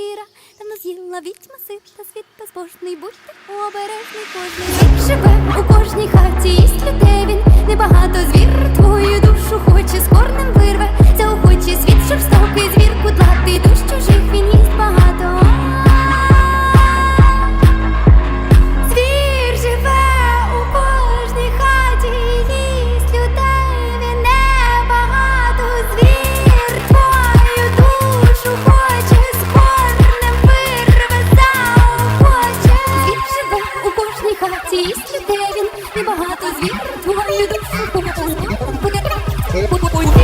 квартира, давно з'їла відьма сир та світ безбожний, будьте обережний кожний живе у кожній хаті, їсть людей Who are you? Who are you? You?